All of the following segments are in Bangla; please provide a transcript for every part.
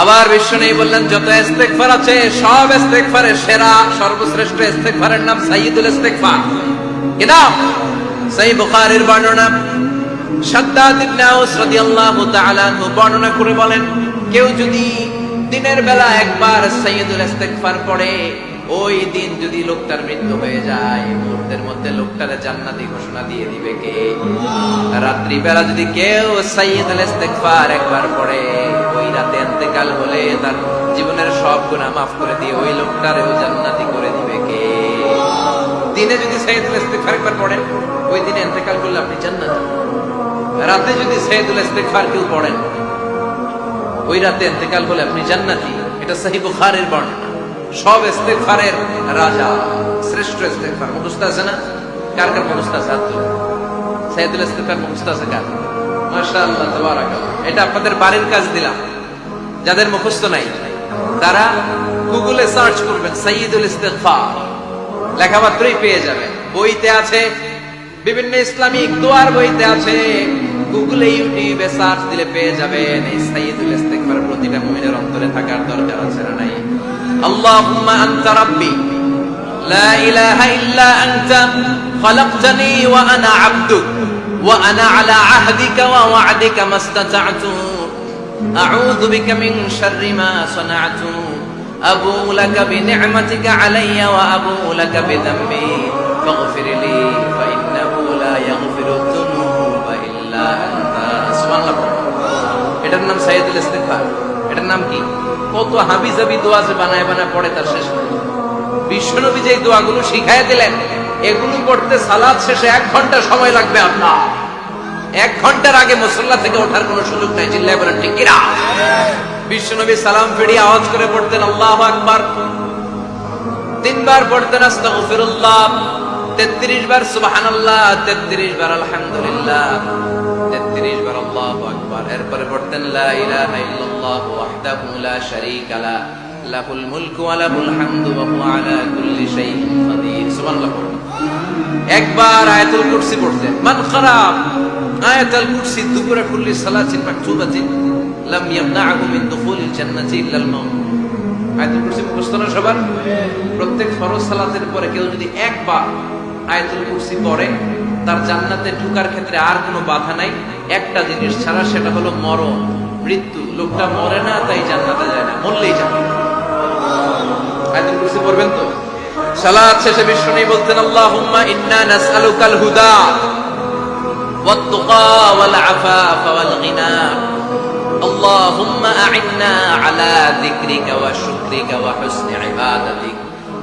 আবার বিষ্ণু বললেন, যত ইস্তেগফার আছে, সব ইস্তেগফারের সেরা, সর্বশ্রেষ্ঠ ইস্তেগফারের নাম সাইয়্যিদুল ইস্তেগফার। কি নাম? সহিহ বুখারীর বর্ণনা। সাদ্দাদ ইবনে আউস রাদিয়াল্লাহু তাআলা বর্ণনা করে বলেন, কেউ যদি দিনের বেলা একবার সাইয়্যিদুল ইস্তেগফার পড়ে, ওই দিন যদি লোকটার মৃত্যু হয়ে যায়, মুহূর্তের মধ্যে লোকটারে জান্নাতি ঘোষণা দিয়ে দিবে কে? রাত্রি বেলা যদি কেউ সাইয়্যিদুল ইস্তেগফার একবার পড়ে ইন্তেকাল হলে তার জীবনের সব গুনাহ মাফ করে দিয়ে ওই লোকটারেও জান্নাতি করে দিবে কে? দিনে যদি সাইয়্যিদুল ইস্তেগফার একবার পড়েন, ওই দিনে ইন্তেকাল করলে আপনি জান্নাত। রাতে যদি সাইয়্যিদুল ইস্তেগফার কেউ পড়েন, ওই রাতে ইন্তেকাল হলে আপনি জান্নাতি। এটা সহিহ বুখারীর বর্ণনা। সব ইস্তেগফারের রাজা, শ্রেষ্ঠ ইস্তেগফার মুখস্থ আছে না? কার কার মুখস্থ আছে? হাত মুখস্থ আছে কার? মাশাআল্লাহ, তাবারাকাল্লাহ। এটা আপনাদের বাড়ির কাজ দিলাম। যাদের মুখস্থ নাই, তারা গুগলে সার্চ করবেন সাইয়্যিদুল ইস্তেগফার। লেখা মাত্রই পেয়ে যাবেন বইতে আছে, বিভিন্ন ইসলামিক দোয়ার বইতে আছে। গুগলে, ইউটিউবে সার্চ দিলে পেয়ে যাবেন এই সাইয়্যিদুল ইস্তিগফার। প্রতিটা মুমিনের অন্তরে থাকার দরকার আছে না নাই? আল্লাহুম্মা আনতা রাব্বি, লা ইলাহা ইল্লা আনতা, খলাকতানি ওয়া আনা আবদুক, ওয়া আনা আলা আহদিকা ওয়া ওয়া'দিকা মাস্তাতা'তু আউযু বিকা মিন শাররি মা সানা'তু أبو لك بنعمتك علي وأبو لك بذنبي فاغفر لي فإنه لا يغفر الذنوب إلا أنت سبحان الله এটার নাম সাইয়দুল ইস্তিগফার এটার নাম কি কত হাবিজাবি দোয়া যে বানায় বানায় পড়ে তার শেষ নেই বিশ্বনবী যে দোয়াগুলো শিখায় দিলেন এগুলো পড়তে সালাদ শেষে এক ঘন্টা সময় লাগবে আপনার এক ঘণ্টার আগে মুসল্লা থেকে ওঠার কোনো সুযোগ নাই, চিল্লায় বলেন, ঠিক কিনা? বিশ্বনবী সালাম ফিরিয়ে আওয়াজ করে পড়তেন আল্লাহ আকবার। তিনবার পড়তেন, আস্তাগফিরুল্লাহ। তেত্রিশ বার, সুবহানাল্লাহ। তেত্রিশ বার, আলহামদুলিল্লাহ। তেত্রিশ বার, আল্লাহ আকবার। এরপরে পড়তেন, লা ইলাহা ইল্লাল্লাহ ওয়াহদাহু লা শারীকা লা। লাহুল মুলকু ওয়া লাহুল হামদু ওয়া হুয়া আলা কুল্লি শাইইন কাদির সুবহানাল্লাহ একবার আয়াতুল কুরসি পড়তেন মান খারাপ, আয়াতুল কুরসি দুপুরে কুল্লি সালাতিন মাকতুবাতিন লাম ইয়ামনাহু মিন দুখুলিল জান্নাতি ইল্লাল মাউত। আয়াতুল কুরসি মুখস্থ না সবার? প্রত্যেক ফরজ সালাতের পরে কেউ যদি একবার আয়াতুল কুরসি পড়ে, তার জান্নাতে ঢুকার ক্ষেত্রে আর কোনো বাধা নাই। একটা জিনিস ছাড়া সেটা হলো মরণ। মৃত্যু। লোকটা মরে না, তাই জান্নাতে যায় না, মরলেই জান্নাত। আয়াতুল কুরসি পড়বেন তো? সালাত শেষে বিষ্ণু বলতেন আল্লাহুম্মা ইন্না নাসআলুকাল হুদা والتقى والعفاف والغنى اللهم أعنا على ذكرك وشكرك وحسن عبادتك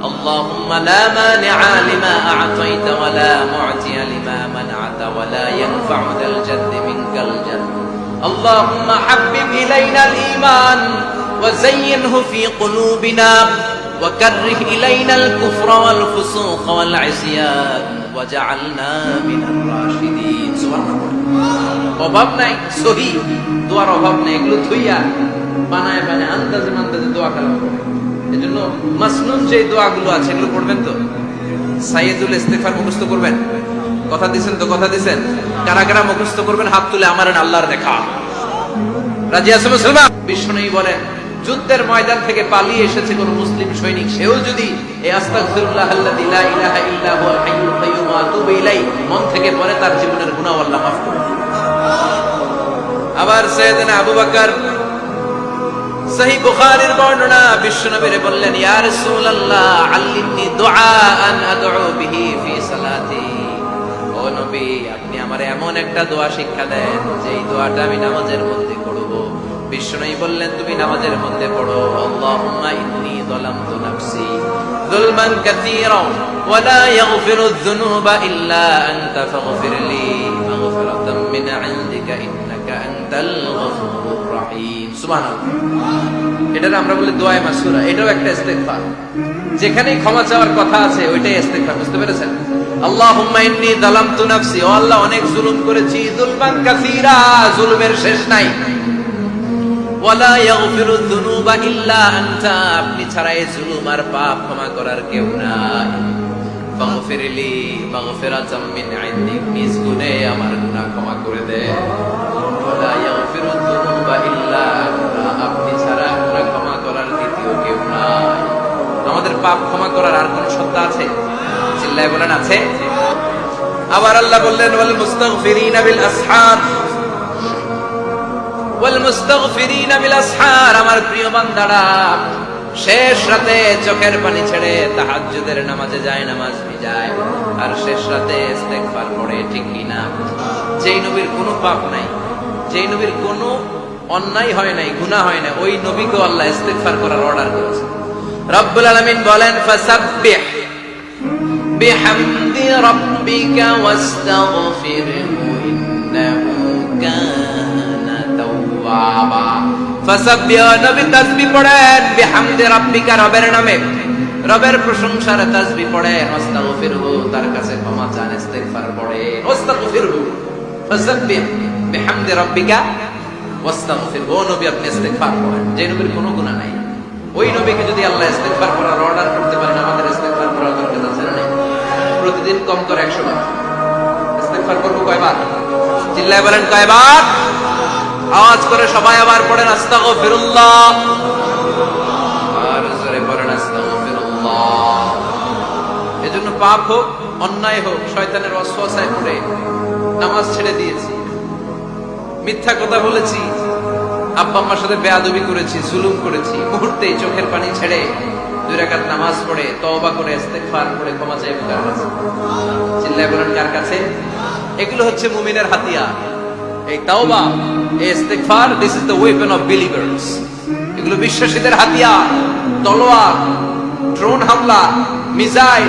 اللهم لا مانع لما أعطيت ولا معطي لما منعت ولا ينفع ذا الجد منك الجد اللهم حبب إلينا الإيمان وزينه في قلوبنا وكره إلينا الكفر والفسوق والعصيان وجعلنا من الراشدين سبحان الله অভাব নাই সহি দোয়ার অভাব নাই এগুলো থইয়া বানায় বানায় আন্দাজে আন্দাজে দোয়া কালাম করে এজন্য মাসনুন যে দোয়াগুলো আছে এগুলো পড়বেন তো সাইয়েদুল ইস্তেগফার মুখস্থ করবেন কথা দিছেন তো কথা দিছেন কারা কারা মুখস্থ করবেন হাত তুলে আমার আল্লাহর দেখা রাজি আছে মুসলমান বিষ্ণু বলেন যুদ্ধের ময়দান থেকে পালিয়ে এসেছে কোন মুসলিম সৈনিক। সেও যদি মন থেকে পড়ে তার জীবনের আল্লাহ মাফ করে আবার আবু বকর আপনি এমন একটা দোয়া শিক্ষা দেন, যেই দোয়াটা আমি নামাজের মধ্যে করব বিষ্ণুই বললেন, তুমি নামাজের মধ্যে পড়ো। আল্লাহুম্মা ইন্নী যালামতু নাফসি যুলমান কাসীরা ওয়া লা যুনুবা ইল্লা আনতা ফাগফির লি মাগফিরাতাম মিন ইনদিকা ইন্নাকা আনতাল গফুরুর সুবহানাল্লাহ। এটার আমরা বলি দোয়ায়ে মাসুরা। এটাও একটা ইস্তেগফার। যেখানেই ক্ষমা চাওয়ার কথা আছে, ওইটাই ইস্তেগফার। বুঝতে পেরেছেন? আল্লাহুম্মা ইন্নী যালামতু নাফসি। ও আল্লাহ, অনেক জুলুম করেছি। যুলমান কাসীরা, জুলুমের শেষ নাই। ওয়ালা ইয়াগফিরু যুনুবা ইল্লা আনতা, আপনি ছাড়াই জুলুম আর পাপ ক্ষমা করার কেউ নাই। মাগফিরাতাম মিন ইনদিক নিজ আমার গুনাহ ক্ষমা করে দে। ওয়ালা যুনুবা ইল্লা আনতা, আপনি ছাড়া ক্ষমা করার দ্বিতীয় কেউ নাই। আমাদের পাপ ক্ষমা করার আর কোন সত্তা আছে? চিল্লায় বলেন, আছে? আবার আল্লাহ বললেন, ওয়াল মুস্তাগফিরিনা বিল আসহাব আমার প্রিয় বান্দারা, শেষ রাতে চোখের পানি ছেড়ে তাহাজ্জুদের নামাজে যায়, নামাজ ভিজায় আর শেষ রাতে ইস্তেগফার পড়ে, ঠিক কি না? যেই নবীর কোনো পাপ নাই, যেই নবীর কোনো অন্যায় হয় নাই, গুনাহ হয় না ওই নবীকে আল্লাহ ইস্তেগফার করার অর্ডার করেছে। রব্বুল আলামিন বলেন, ফাসাব্বিহ বিহামদি রাব্বিকা ওয়াস্তাগফিরহু। যে নবীর কোনো গুনাহ নাই। ওই নবীকে যদি আল্লাহ ইস্তেগফার করার অর্ডার করতে পারেন, আমাদের ইস্তেগফার করার দরকার আছে না? প্রতিদিন কম করে 100 বার। ইস্তেগফার করব কয়বার? চিল্লায় বলেন কয়বার? আওয়াজ করে সবাই আবার পড়েন, আস্তাগফিরুল্লাহ। আর জোরে পড়েন, আস্তাগফিরুল্লাহ। এজন্য পাপ হোক, অন্যায় হোক, শয়তানের পড়ে, নামাজ ছেড়ে দিয়েছি। মিথ্যা কথা বলেছি। আব্বা আম্মার সাথে বেয়াদবি করেছি, জুলুম করেছি, মুহূর্তে চোখের পানি ছেড়ে দুই রাকাত নামাজ পড়ে, তওবা করে, ইস্তেগফার করে ক্ষমা কার কাছে? চিল্লায় বলেন, কার কাছে? এগুলো হচ্ছে মুমিনের হাতিয়ার। এই তাওবা, এই ইস্তেগফার this is the weapon of believers এগুলো বিশ্বাসীদের হাতিয়ার, তলোয়ার ড্রোন হামলা মিসাইল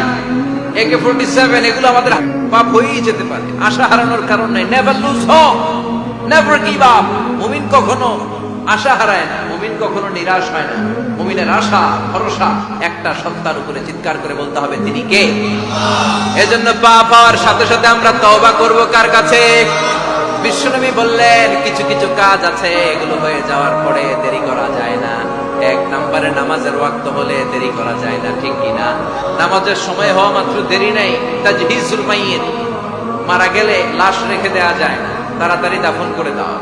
একে ফোর্টি সেভেন এগুলো আমাদের পাপ হয়েই যেতে পারে, আশা হারানোর কারণ নাই। Never lose hope never give up মুমিন কখনো আশা হারায় না, মুমিন কখনো নিরাশ হয় না। মুমিনের আশা, ভরসা, একটা সত্তার উপরে চিৎকার করে বলতে হবে, তিনি কে? এজন্য পাপ হওয়ার সাথে সাথে আমরা তওবা করব কার কাছে? বিশ্বনবী বললেন, কিছু কিছু কাজ আছে, এগুলো হয়ে যাওয়ার পরে দেরি করা যায় না। এক নম্বরে নামাজের ওয়াক্ত হলে দেরি করা যায় না, ঠিক কিনা নামাজের সময় হওয়া মাত্র দেরি নাই। তাজহিজুল মাইয়িত, মারা গেলে লাশ রেখে দেওয়া যায় না, তাড়াতাড়ি দাফন করে দাও।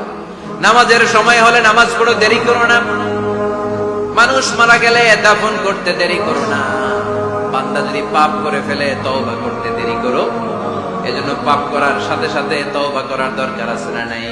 নামাজের সময় হলে নামাজ পড়ো দেরি করো না। মানুষ মারা গেলে দাফন করতে দেরি করো না। বান্দা যদি পাপ করে ফেলে, তওবা করতে দেরি করো এজন্য পাপ করার সাথে সাথে তওবা করার দরকার আছে না নাই?